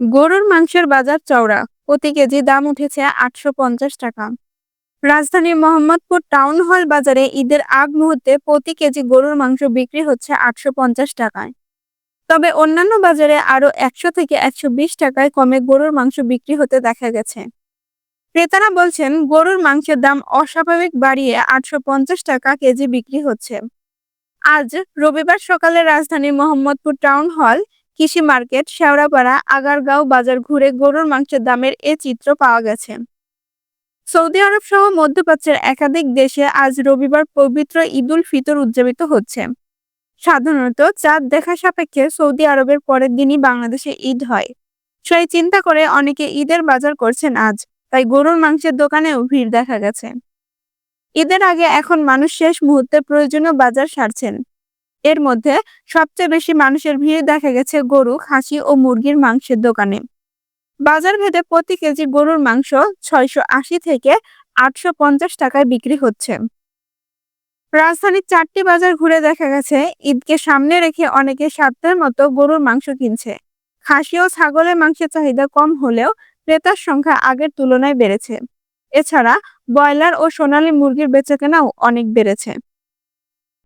গরুর মাংসের বাজার চওড়া। প্রতি কেজি দাম উঠেছে আটশো পঞ্চাশ টাকা। রাজধানীর মোহাম্মদপুর টাউন হল বাজারে ঈদের আগ মুহূর্তে প্রতি কেজি গরুর মাংস বিক্রি হচ্ছে আটশো পঞ্চাশ টাকায়। তবে অন্যান্য বাজারে আরও একশো থেকে একশো বিশ টাকায় কমে গরুর মাংস বিক্রি হতে দেখা গেছে। ক্রেতারা বলছেন, গরুর মাংসের দাম অস্বাভাবিক বাড়িয়ে আটশো পঞ্চাশ টাকা কেজি বিক্রি হচ্ছে। আজ রবিবার সকালে রাজধানীর মোহাম্মদপুর টাউন হল কৃষি মার্কেট, শেওড়াপাড়া, আগারগাঁও বাজার ঘুরে গরুর মাংসের দামের এ চিত্র পাওয়া গেছে। সৌদি আরব সহ মধ্যপ্রাচ্যের একাধিক দেশে আজ রবিবার পবিত্র ঈদুল ফিতর উদযাপিত হচ্ছে। সাধারণত চাঁদ দেখা সাপেক্ষে সৌদি আরবের পরের দিনই বাংলাদেশে ঈদ হয়। সেই চিন্তা করে অনেকে ঈদের বাজার করছেন আজ, তাই গরুর মাংসের দোকানেও ভিড় দেখা গেছে। ঈদের আগে এখন মানুষ শেষ মুহূর্তে প্রয়োজনীয় বাজার সারছেন। এর মধ্যে সবচেয়ে বেশি মানুষের ভিড় দেখা গেছে গরু, খাসি ও মুরগির মাংসের দোকানে। বাজার ভেদে প্রতি কেজি গরুর মাংস ছয়শো আশি থেকে আটশো পঞ্চাশ টাকায় বিক্রি হচ্ছে। রাজধানীর চারটি বাজার ঘুরে দেখা গেছে, ঈদকে সামনে রেখে অনেকে স্বার্থের মতো গরুর মাংস কিনছে। খাসি ও ছাগলের মাংসের চাহিদা কম হলেও ক্রেতার সংখ্যা আগের তুলনায় বেড়েছে। এছাড়া ব্রয়লার ও সোনালী মুরগির বেচাকেনাও অনেক বেড়েছে।